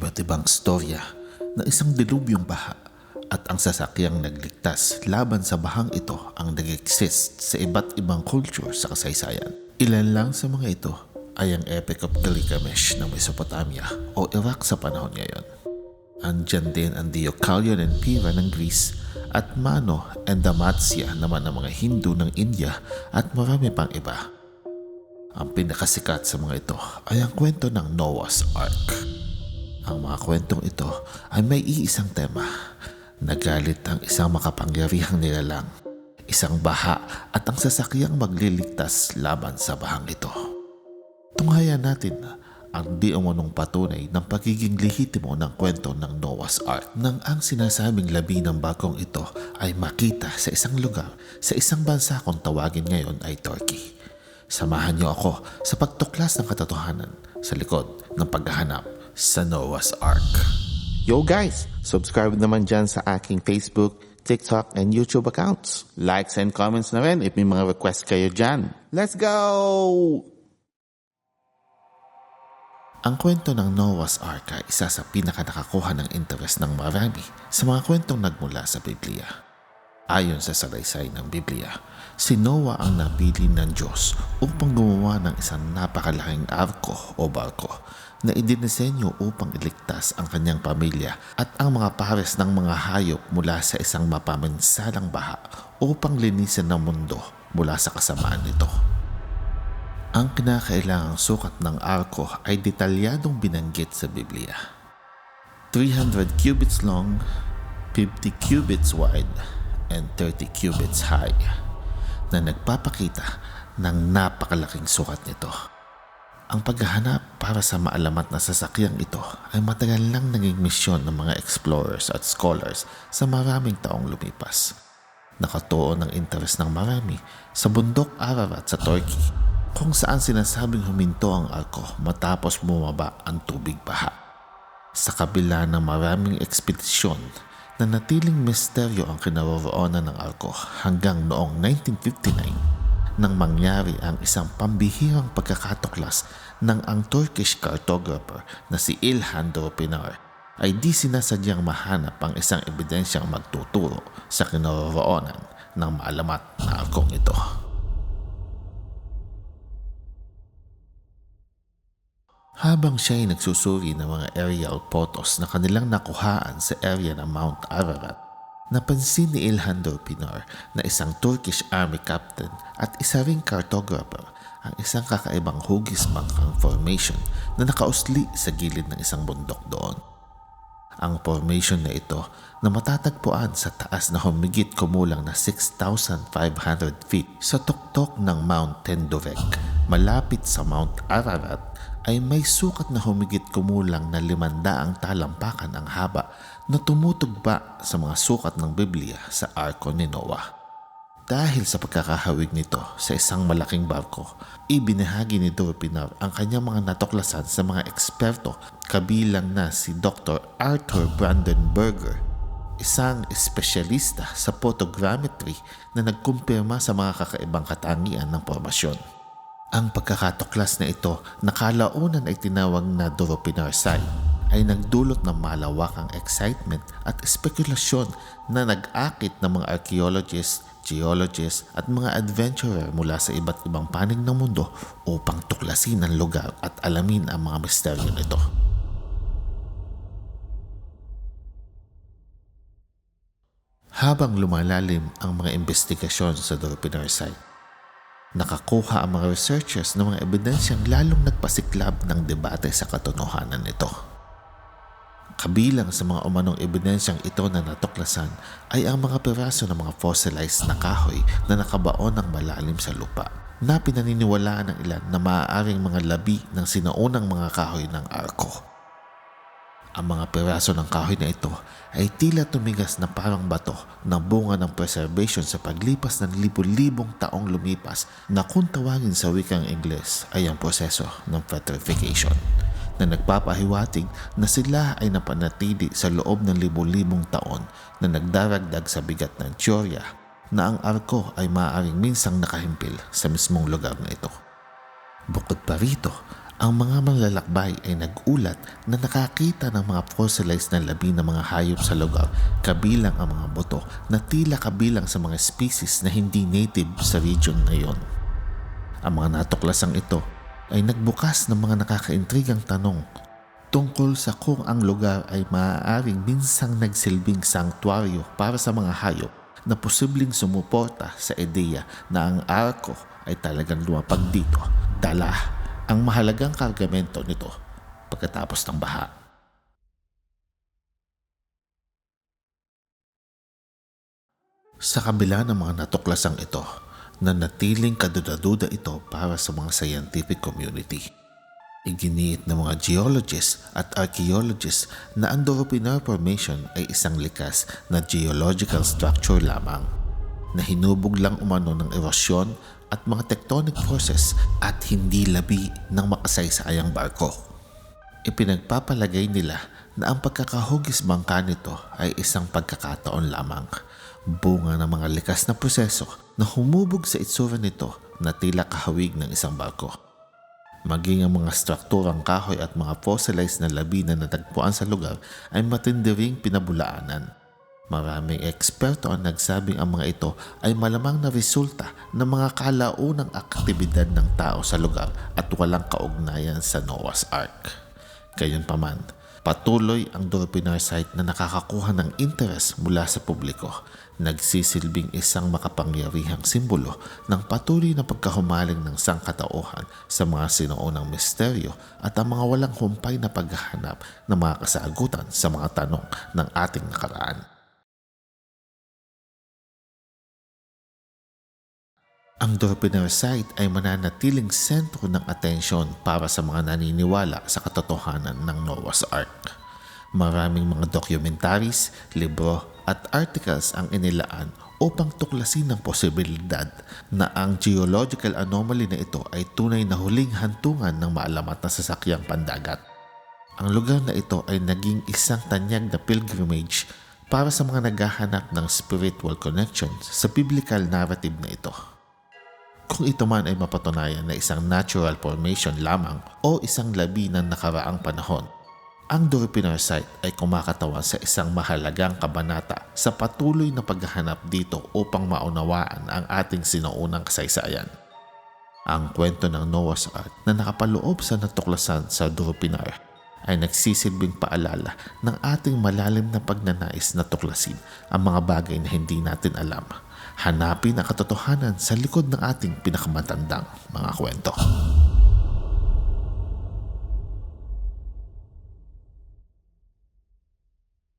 iba't ibang storya na isang dilubyong baha at ang sasakyang nagligtas laban sa bahang ito ang nag-exist sa iba't ibang culture sa kasaysayan. Ilan lang sa mga ito ay ang Epic of Gilgamesh ng Mesopotamia o Iraq sa panahon ngayon. Andyan din ang Deucalion and Pira ng Greece at Mano and Damatsya naman ng mga Hindu ng India at marami pang iba. Ang pinakasikat sa mga ito ay ang kwento ng Noah's Ark. Ang mga kwentong ito ay may iisang tema. Nagalit ang isang makapangyarihang nilalang, isang baha at ang sasakyang magliligtas laban sa bahang ito. Tunghayan natin ang di umunong patunay ng pagiging lehitimo ng kwento ng Noah's Ark nang ang sinasabing labi ng bagong ito ay makita sa isang lugar sa isang bansa kung tawagin ngayon ay Turkey. Samahan niyo ako sa pagtuklas ng katotohanan sa likod ng paghahanap sa Noah's Ark. Yo guys! Subscribe naman dyan sa aking Facebook, TikTok, and YouTube accounts. Likes and comments na rin if may mga request kayo dyan. Let's go! Ang kwento ng Noah's Ark ay isa sa pinakanakakuha ng interes ng marami sa mga kwentong nagmula sa Biblia. Ayon sa salaysay ng Biblia, si Noah ang napili ng Diyos upang gumawa ng isang napakalaking arko o barko na idinisenyo upang iligtas ang kanyang pamilya at ang mga pares ng mga hayop mula sa isang mapaminsalang baha upang linisin ng mundo mula sa kasamaan nito. Ang kinakailangang sukat ng arko ay detalyadong binanggit sa Biblia. 300 cubits long, 50 cubits wide, and 30 cubits high na nagpapakita ng napakalaking sukat nito. Ang paghahanap para sa maalamat na sasakyang ito ay matagal lang naging misyon ng mga explorers at scholars sa maraming taong lumipas. Nakatuo ng interes ng marami sa bundok Ararat sa Turkey kung saan sinasabing huminto ang arko matapos bumaba ang tubig baha. Sa kabila ng maraming ekspedisyon, na natiling misteryo ang kinaroroonan ng arko hanggang noong 1959 nang mangyari ang isang pambihirang pagkakatuklas ng ang Turkish cartographer na si Ilhan Pinar ay di sinasadyang mahanap ang isang ebidensyang magtuturo sa kinaroroonan ng maalamat na arkong ito. Habang siya ay nagsusuri ng mga aerial photos na kanilang nakuhaan sa area ng Mount Ararat, napansin ni Ilhan Pinar na isang Turkish army captain at isa ring cartographer ang isang kakaibang hugis bangkang formation na nakausli sa gilid ng isang bundok doon. Ang formation na ito na matatagpuan sa taas na humigit kumulang na 6,500 feet sa tuktok ng Mount Tendurek malapit sa Mount Ararat ay may sukat na humigit kumulang na limandaang talampakan ang haba na tumutugba sa mga sukat ng Biblia sa arko ni Noah. Dahil sa pagkakahawig nito sa isang malaking barko, ibinahagi ni Dorpinar ang kanyang mga natuklasan sa mga eksperto kabilang na si Dr. Arthur Brandenberger, isang espesyalista sa photogrammetry na nagkumpirma sa mga kakaibang katangian ng formasyon. Ang pagkakatuklas na ito na kalaunan ay tinawag na Doropinarsay ay nagdulot ng malawakang excitement at spekulasyon na nag-akit ng mga archaeologists, geologists at mga adventurer mula sa iba't ibang panig ng mundo upang tuklasin ang lugar at alamin ang mga misteryo nito. Habang lumalalim ang mga investigasyon sa Dorpinar site, Nakakuha ang mga researchers ng mga ebidensyang lalong nagpasiklab ng debate sa katotohanan nito. Kabilang sa mga umanong ebidensyang ito na natuklasan ay ang mga piraso ng mga fossilized na kahoy na nakabaon ng malalim sa lupa na pinaniniwalaan ng ilan na maaaring mga labi ng sinaunang mga kahoy ng arko. Ang mga piraso ng kahoy na ito ay tila tumigas na parang bato na bunga ng preservation sa paglipas ng libu-libong taong lumipas na kung tawagin sa wikang Ingles ay ang proseso ng petrification na nagpapahiwatig na sila ay napanatili sa loob ng libu-libong taon na nagdaragdag sa bigat ng teorya na ang arko ay maaaring minsang nakahimpil sa mismong lugar na ito. Bukod pa rito, Ang mga manlalakbay ay nagulat na nakakita ng mga fossilized na labi ng mga hayop sa lugar kabilang ang mga buto na tila kabilang sa mga species na hindi native sa region na yon. Ang mga natuklasang ito ay nagbukas ng mga nakakaintrigang tanong tungkol sa kung ang lugar ay maaaring minsang nagsilbing sanktuaryo para sa mga hayop na posibleng sumuporta sa ideya na ang arko ay talagang lumapag dito dala ang mahalagang kargamento nito pagkatapos ng baha. Sa kabila ng mga natuklasang ito, nanatiling kaduda-duda ito para sa mga scientific community. Iginiit ng mga geologists at archaeologists na ang Doropinar Formation ay isang likas na geological structure lamang na hinubog lang umano ng erosyon at mga tectonic forces at hindi labi ng makasaysayang barko. Ipinagpapalagay nila na ang pagkakahugis bangka nito ay isang pagkakataon lamang, bunga ng mga likas na proseso na humubog sa itsura nito na tila kahawig ng isang barko. Maging ang mga strukturang kahoy at mga fossilized na labi na natagpuan sa lugar ay matindi ring pinabulaanan. Maraming eksperto ang nagsabing ang mga ito ay malamang na resulta ng mga kalaunang aktibidad ng tao sa lugar at walang kaugnayan sa Noah's Ark. Gayunpaman, patuloy ang Dorpinar site na nakakakuha ng interes mula sa publiko, nagsisilbing isang makapangyarihang simbolo ng patuloy na pagkahumaling ng sangkatauhan sa mga sinuunang misteryo at ang mga walang humpay na paghahanap ng mga kasagutan sa mga tanong ng ating nakaraan. Ang Dorpinar site ay mananatiling sentro ng atensyon para sa mga naniniwala sa katotohanan ng Noah's Ark. Maraming mga documentaries, libro at articles ang inilaan upang tuklasin ang posibilidad na ang geological anomaly na ito ay tunay na huling hantungan ng maalamat na sasakyang pandagat. Ang lugar na ito ay naging isang tanyag na pilgrimage para sa mga naghahanap ng spiritual connections sa biblical narrative na ito. Kung ito man ay mapatunayan na isang natural formation lamang o isang labi ng nakaraang panahon, ang Dorpinar site ay kumakatawan sa isang mahalagang kabanata sa patuloy na paghahanap dito upang maunawaan ang ating sinuunang kasaysayan. Ang kwento ng Noah's Ark na nakapaloob sa natuklasan sa Dorpinar ay nagsisilbing paalala ng ating malalim na pagnanais na tuklasin ang mga bagay na hindi natin alam hanapin ang katotohanan sa likod ng ating pinakamatandang mga kwento.